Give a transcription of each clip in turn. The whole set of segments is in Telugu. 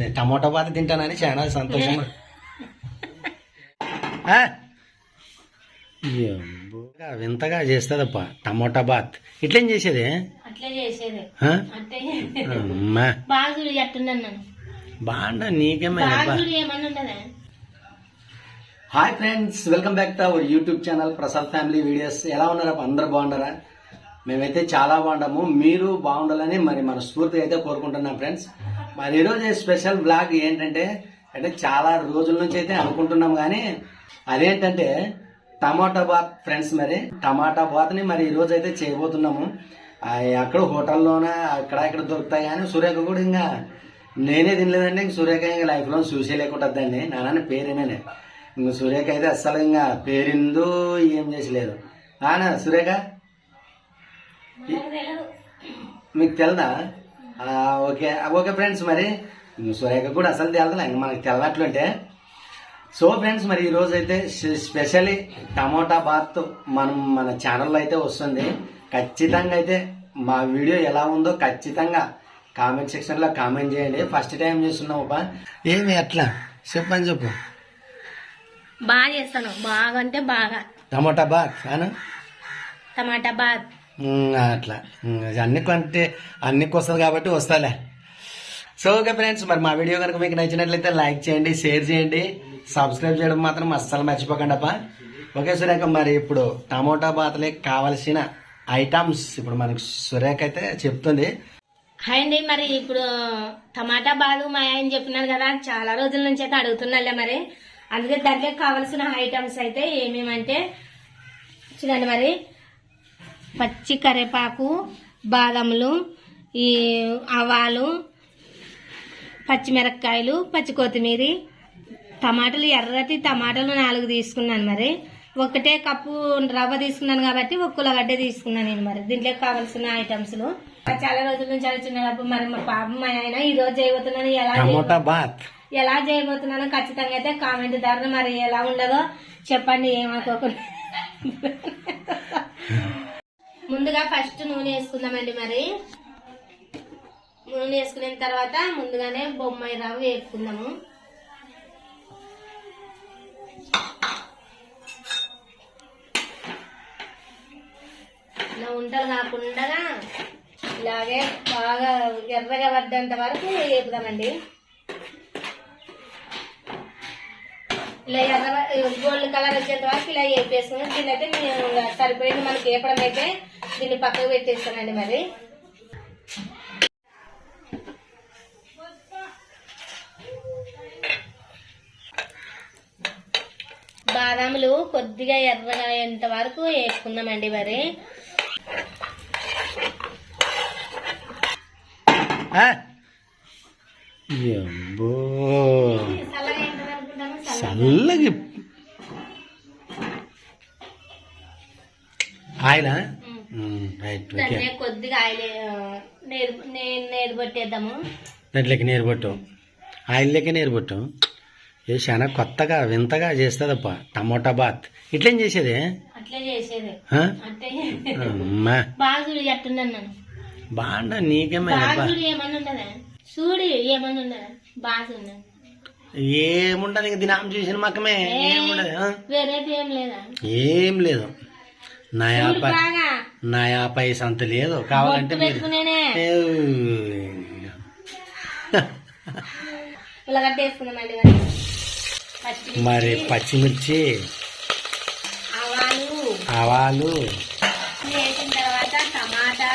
నేను టమోటా బాత తింటానని చాలా సంతోషం. వింతగా చేస్తుందప్ప టమోటా బాత్ ఇట్లేం చేసేది? బాగుడు నీకేమైనా hi friends welcome back to our YouTube channel Prasad family videos. ఎలా ఉన్నారా? అందరు బాగున్నారా? మేమైతే చాలా బాగున్నాము. మీరు బాగుండాలని మరి మన స్ఫూర్తి అయితే కోరుకుంటున్నాం ఫ్రెండ్స్. మరి ఈరోజు స్పెషల్ బ్లాగ్ ఏంటంటే అంటే చాలా రోజుల నుంచి అయితే అనుకుంటున్నాం కానీ అదేంటంటే టమాటా బాత్ ఫ్రెండ్స్ మరి టమాటా బాత్ని మరి ఈ రోజు అయితే చేయబోతున్నాము. అక్కడ హోటల్లోనే అక్కడ ఇక్కడ దొరుకుతాయి కానీ సూర్యక కూడా ఇంకా నేనే తినలేదండి ఇంక సూర్యక ఇంకా లైఫ్లో చూసే లేకుంటుందండి నాన్న పేరేనే ఇంక సూర్యక అయితే అస్సలు ఇంకా పేరిందో ఏం చేసలేదు. ఆనా తెలియదు మీకు తెలదా? ఓకే ఓకే ఫ్రెండ్స్ మరి. సురేఖ కూడా అసలు తెలదలే ఇంక మనకి తెల్లట్లుంటే సో ఫ్రెండ్స్ మరి ఈ రోజు అయితే స్పెషల్లీ టమోటా బాత్ మనం మన ఛానల్లో అయితే వస్తుంది. ఖచ్చితంగా అయితే మా వీడియో ఎలా ఉందో ఖచ్చితంగా కామెంట్ సెక్షన్లో కామెంట్ చేయండి. ఫస్ట్ టైం చేస్తున్నాం అబ్బా ఏమి అట్లా? చెప్పని చెప్పు. బాగా చేస్తాను. బాగా అంటే బాగా. Tomato bath tomato bath. అట్లా. అన్ని కొంటే అన్ని వస్తుంది కాబట్టి వస్తాలే. సో ఓకే ఫ్రెండ్స్ మరి మా వీడియో కనుక మీకు నచ్చినట్లయితే లైక్ చేయండి షేర్ చేయండి సబ్స్క్రైబ్ చేయడం మాత్రం అస్సలు మర్చిపోకండి అప్ప ఓకే సురేఖ మరి ఇప్పుడు టమోటా బాతలే కావలసిన ఐటమ్స్ ఇప్పుడు మనకు సురేఖ అయితే చెప్తుంది. హాయ్ అండి మరి ఇప్పుడు టమాటా బాలు మా ఆయన చెప్పినారు కదా చాలా రోజుల నుంచి అయితే అడుగుతున్నాలే మరి. అందుకే దాంట్లో కావాల్సిన ఐటమ్స్ అయితే ఏమేమంటే చూడండి మరి. పచ్చి కరివేపాకు బాదములు ఈ ఆవాలు పచ్చిమిరపకాయలు పచ్చి కొత్తిమీర టమాటాలు ఎర్రటి టమాటాలు నాలుగు తీసుకున్నాను మరి. ఒకటే కప్పు రవ్వ తీసుకున్నాను కాబట్టి ఒక కులగడ్డ తీసుకున్నాను నేను మరి. దీంట్లో కావాల్సిన ఐటమ్స్లు. చాలా రోజుల నుంచి అడుగుతున్నారు అప్పుడు మరి మా పాప మా ఆయన ఈ రోజు చేయబోతున్నాను ఎలా ఎలా చేయబోతున్నానో ఖచ్చితంగా అయితే కామెంట్ ద్వారా మరి ఎలా ఉండదో చెప్పండి ఏమనుకోకుండా. ముందుగా ఫస్ట్ నూనె వేసుకుందామండి మరి. నూనె వేసుకున్న తర్వాత ముందుగానే బొమ్మాయి రవ్వ వేసుకుందాము ఇలా ఉంటలు కాకుండా ఇలాగే బాగా ఎర్రగా పడ్డంత వరకు వేపుదామండి. ఇలా ఎర్ర గోల్డ్ కలర్ వచ్చేంత వరకు ఇలా వేపేసుకుని దీని అయితే మేము సరిపోయింది. మనకి వేపడం అయితే దీన్ని పక్కకు పెట్టేస్తానండి మరి. బాదాములు కొద్దిగా ఎర్రగా అయ్యేంత వరకు వేసుకుందామండి మరి. ఎంబో. ఎబ్బో. చల్లగా ఏంటని అనుకుంటాను చల్ల- చల్లగి. ఆయిల్. Right okay. కొద్దిగా ఆయిల్ నేరు నేరు పట్టేద్దాము. దాంట్లోకి నీరు పట్టు. ఆయిల్లోకి నీరు పట్టు. ఏ చాలా కొత్తగా వింతగా చేస్తుందప్ప టమోటా బాత్. ఇట్లేం చేసేది? అట్లే చేసేది. బాగుడు నీకేమైనా చూడు ఏమన్నా ఉండదా బాగున్నా ఏముండదు ఇంక దినాం చూసిన మకమే ఏముండదు ఏం లేదా? నయా పై నయా పైస అంత లేదు. కావాలంటే మీరు మరి పచ్చి మరి. పచ్చిమిర్చి ఆవాలు. టమాటా.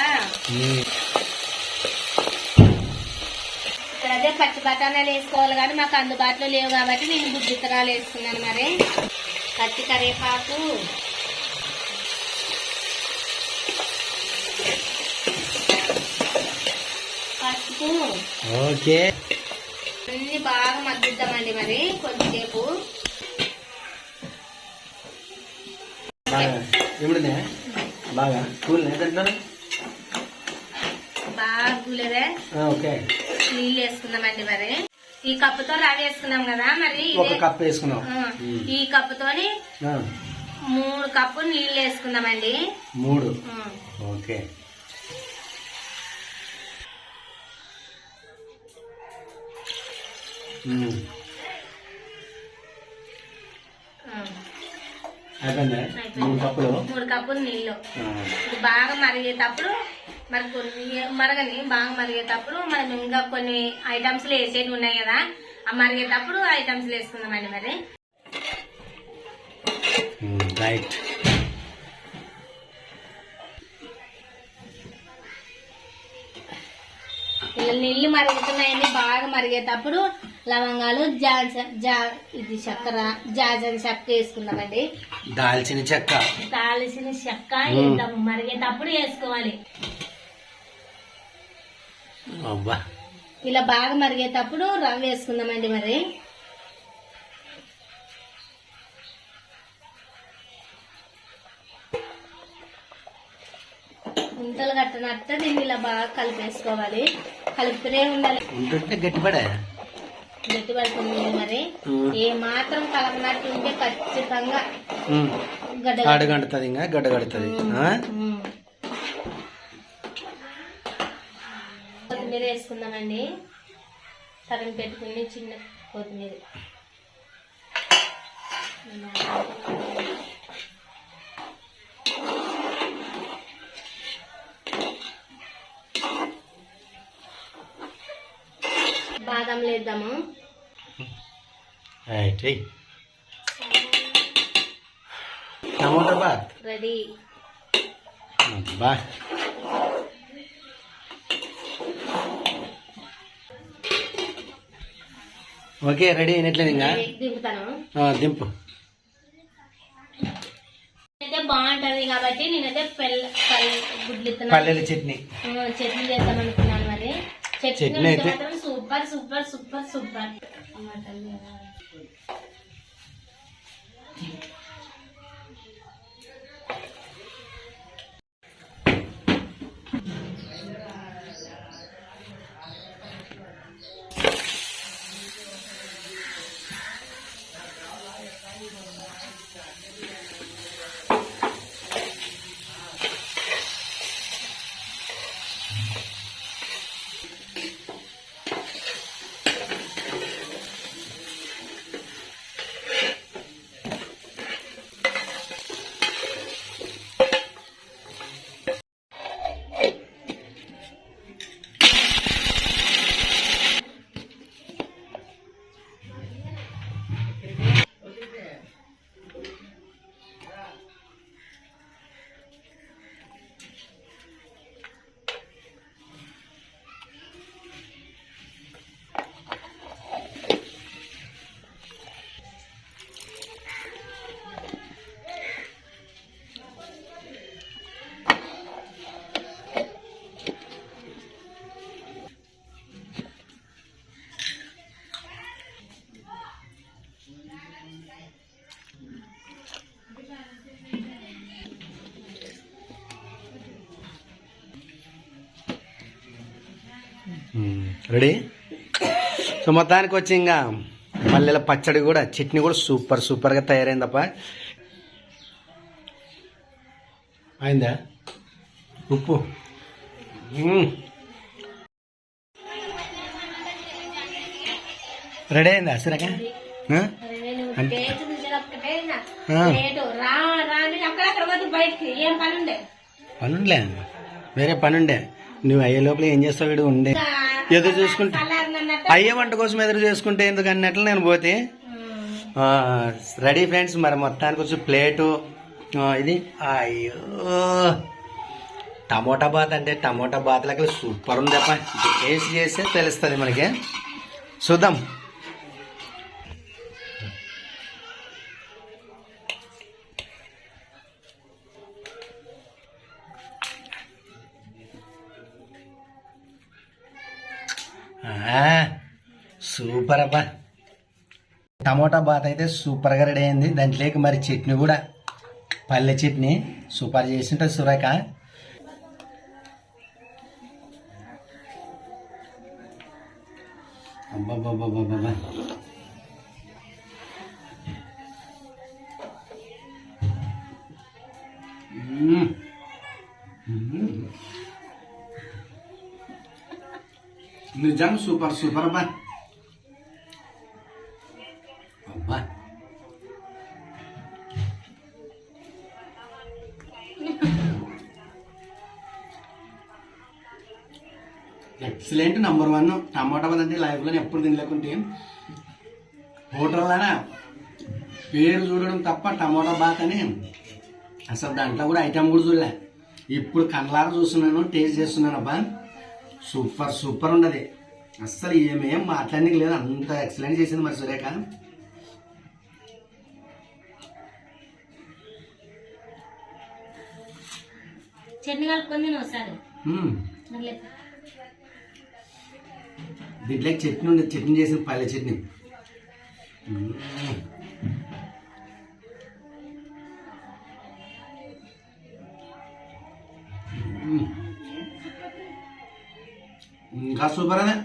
పచ్చి బఠానాలు వేసుకోవాలి కానీ మాకు అందుబాటులో లేవు కాబట్టి నేను బుద్ధితరాలు వేసుకున్నాను మరి. పచ్చి కరివేపాకు. పసుపు. ఓకే. అన్ని బాగా మగ్గిద్దామండి మరి కొద్దిసేపు. బాగా. కూల్ బాగా గులేదే ఓకే. నీళ్ళు వేసుకుందామండి మరి. ఈ కప్పుతో రవ్వ వేసుకున్నాం కదా మరి ఒక ఇదే కప్ వేసుకున్నాం ఈ కప్పుతోని ఆ, మూడు కప్పులు నీళ్ళు వేసుకుందామండి. మూడు. ఓకే. మూడు కప్పులు? మూడు కప్పులు నీళ్ళు. బాగా మరిగేటప్పుడు మరి కొన్ని మరగని బాగా మరిగేటప్పుడు మనం ఇంకా కొన్ని ఐటమ్స్ వేసేవి ఉన్నాయి కదా ఆ మరిగేటప్పుడు ఐటమ్స్ వేసుకుందామండి మరి. రైట్ ఇలా నీళ్ళు మరుగుతున్నాయండి బాగా మరిగేటప్పుడు లవంగాలు జాజ జా ఇది చక్కెర జాజన్ చెక్క వేసుకుందామండి. దాల్చిన చెక్క. కాల్చిన చెక్క. వేద్దాము మరిగేటప్పుడు వేసుకోవాలి. ఇలా బాగా మరిగేటప్పుడు రవ్వ వేసుకుందామండి మరి. ముంతలు కట్టనట్టు దీన్ని ఇలా బాగా కలిపేసుకోవాలి. కలుపుతూనే ఉండాలి. గట్టిపడే. గట్టి పడుతుంది మరి. ఏ మాత్రం కలపనట్టు ఉంటే ఖచ్చితంగా. గడ్డ అడుగంటుతుంది ఇంకా గడ్డ కడుతుంది మ్మ్. కొత్తిమీర వేసుకుందామండి. తరిగి పెట్టుకుని చిన్న కొత్తిమీర. బాదం లేద్దాము. Tomato bath. రెడీ. అబ్బా ఓకే రెడీ అయినట్లేదు ఇంకా? దింపుతాను. ఆ, దింపు. అయితే బాగుంటది కాబట్టి నేనైతే పెళ్ళ గుడ్లు ఇస్తున్నాను పల్లెల చట్నీ. చట్నీ చేద్దాం అనుకున్నాను మరి. చట్నీ అయితే- మాత్రం super super super super. Ready so మొత్తానికి వచ్చి ఇంకా పల్లెల పచ్చడి కూడా చట్నీ కూడా సూపర్ సూపర్గా తయారైందప్ప. అయిందా? ఉప్పు. రెడీ అయిందా అసరక అంటే- టేస్ట్ చూసేది ఒక్కటే ఇంకా. ఆ. లేటు. రా రా అంటే అక్కడక్కడ పోతు బయటికి ఏం పని ఉండే పనుండే. వేరే పనుండే. నువ్వు అయ్యే లోపల ఏం చేస్తావు వీడు? ఉండే. ఎదురు చూసుకుంటే అయ్యే వంట కోసం ఎదురు చేసుకుంటే ఎందుకు అన్నట్లు నేను పోతే రెడీ ఫ్రెండ్స్ మరి మొత్తానికి వచ్చి ప్లేటు ఇది అయ్యో టమోటా బాత్ అంటే టమోటా బాత్ లెక్క సూపర్ ఉంది తప్ప టేస్ట్ చేస్తే తెలుస్తుంది మనకి. చూద్దాం. సూపర్ అబ్బా. టమోటా బాత్ అయితే సూపర్గా రెడీ అయింది. దాంట్లోకి మరి చట్నీ కూడా. పల్లె చట్నీ సూపర్ చేసింటుంది సురేఖ. అబ్బబ్బబ్బబ్బబ్బా నిజం సూపర్ సూపర్ అబ్బా. టమాటా అంటే లైఫ్లో ఎప్పుడు తినలేకుంటే. హోటల్లోనే పేరు చూడడం తప్ప టమాటా బాత్ అని. అసలు దాంట్లో కూడా ఐటమ్ కూడా చూడలే. ఇప్పుడు కళ్ళారా చూస్తున్నాను టేస్ట్ చేస్తున్నాను అబ్బా. సూపర్ సూపర్ ఉన్నది. అస్సలు ఏమేం మాట్లాడడానికి లేదు అంత ఎక్సలెంట్ చేసింది మరి సురేఖ. చట్నీ కలుపుకొని నేను ఒకసారి. దీంట్లోకి చట్నీ ఉండేది చట్నీ చేసిన పల్లె చట్నీ. ఇంకా సూపర్ అదే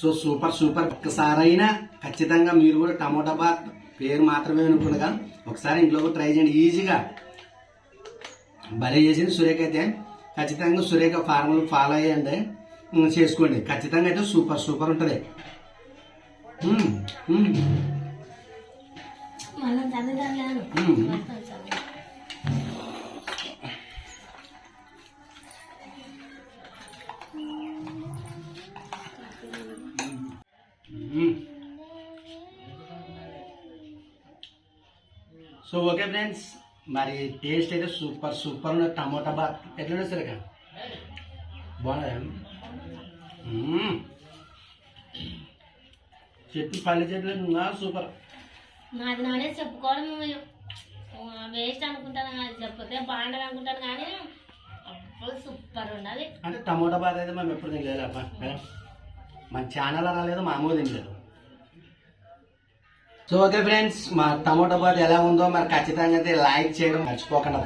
సో సూపర్ సూపర్. ఒక్కసారైనా ఖచ్చితంగా మీరు కూడా టమోటా బాత్ పేరు మాత్రమే అనుకునగా ఒకసారి ఇంట్లో ట్రై చేయండి. ఈజీగా. భలే చేసింది సురేఖ అయితే. ఖచ్చితంగా సురేఖ ఫార్ములు ఫాలో అయ్యండి. చేసుకోండి. ఖచ్చితంగా అయితే సూపర్ సూపర్ ఉంటుంది. మనం సో ఓకే ఫ్రెండ్స్ మరి టేస్ట్ అయితే సూపర్ సూపర్ ఉన్న టమోటా బాత్ ఎట్లా సురేఖ బాగుందా మ్మ్. చెట్టు పల్లె చెట్లు సూపర్ నాది నానే చెప్పుకోవడం వేస్ట్ అనుకుంటాను కానీ చెప్పితే బాగుండదు అనుకుంటాను కానీ అప్పుడు సూపర్ ఉన్నది. అంటే టమోటా బాత్ అయితే మేము ఎప్పుడు తినలేదు అబ్బా మన ఛానల్ రాలేదు మా అమ్మ తినలేదు. సో ఓకే ఫ్రెండ్స్ మా టమోటా బాత్ ఎలా ఉందో మరి ఖచ్చితంగా అయితే లైక్ చేయడం మర్చిపోకండి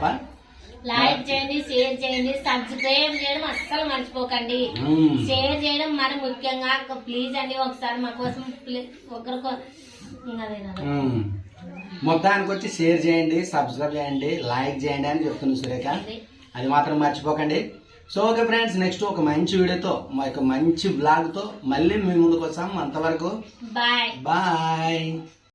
లైక్ చేయండి షేర్ చేయండి సబ్స్క్రైబ్ చేయడం అస్సలు మర్చిపోకండి. షేర్ చేయడం మరి ముఖ్యంగా ప్లీజ్ అండి ఒకసారి మా కోసం ఒకరికో. మ్మ్. మొత్తానికి వచ్చి షేర్ చేయండి సబ్స్క్రైబ్ చేయండి లైక్ చేయండి అని చెప్తుంది సురేఖ అదే. మాత్రం మర్చిపోకండి సో ఓకే ఫ్రెండ్స్ నెక్స్ట్ ఒక మంచి వీడియోతో మా యొక్క మంచి బ్లాగ్తో మళ్ళీ మీ ముందుకు వస్తాం అంతవరకు బాయ్ బాయ్